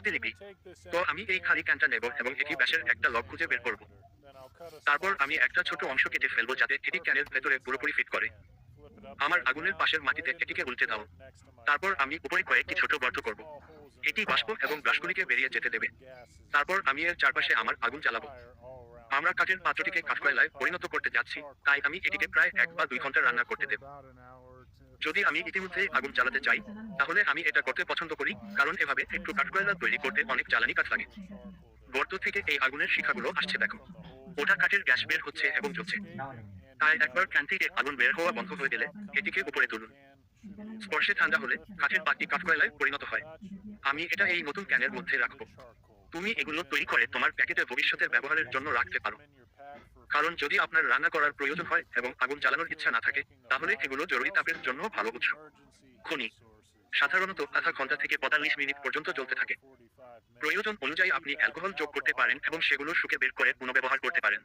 প্রতিলিপি তো আমি এই খালি ক্যানটা নেব এবং এটি ব্যাসের একটা লক খুঁজে বের করব। তারপর আমি একটা ছোট অংশ কেটে ফেলব যাতে এটি ক্যানের ভেতরে পুরোপুরি ফিট করে। আমার আগুনের পাশের মাটিতে এটিকে উল্টে দাও। তারপর আমি উপরে কয়েকটি ছোট গর্ত করব। এটি বাষ্প এবং ব্রাশগুলিকে বেরিয়ে যেতে দেবে। তারপর আমি এর চারপাশে আমার আগুন জ্বালাবো। আমরা কাঠের পাত্রটিকে কাঠকয়লায় পরিণত করতে যাচ্ছি। তাই আমি এটিকে প্রায় এক বা দুই ঘণ্টা রান্না করতে দেব। যদি আমি ইতিমধ্যেই আগুন জ্বালাতে চাই, তাহলে আমি এটা করতে পছন্দ করি, কারণ এভাবে একটু কাঠকয়লা তৈরি করতে অনেক জ্বালানি কাঠ লাগে। গর্ত থেকে এই আগুনের শিখাগুলো আসছে, দেখো। ওটা কাঠের গ্যাস বের হচ্ছে এবং জ্বলছে। তাই একবার ক্যান আগুন বের হওয়া বন্ধ হয়ে গেলে এটিকে উপরে তুলুন। স্পর্শে ঠান্ডা হলে কাঠের পাতি কাঠকয়লায় পরিণত হয়। আমি এটা এই নতুন ক্যানের মধ্যে রাখব। তুমি এগুলো তৈরি করে তোমার প্যাকেটে ভবিষ্যতের ব্যবহারের জন্য রাখতে পারো। কারণ যদি আপনার রান্না করার প্রয়োজন হয় এবং আগুন জ্বালানোর ইচ্ছা না থাকে, তাহলে এগুলো জরুরি তাপের জন্য ভালো উৎস। খনি। সাধারণত আধা ঘণ্টা থেকে পঁয়তাল্লিশ মিনিট পর্যন্ত চলতে থাকে। প্রয়োজন অনুযায়ী আপনি অ্যালকোহল যোগ করতে পারেন এবং সেগুলো শুকে বের করে পুনর্ব্যবহার করতে পারেন।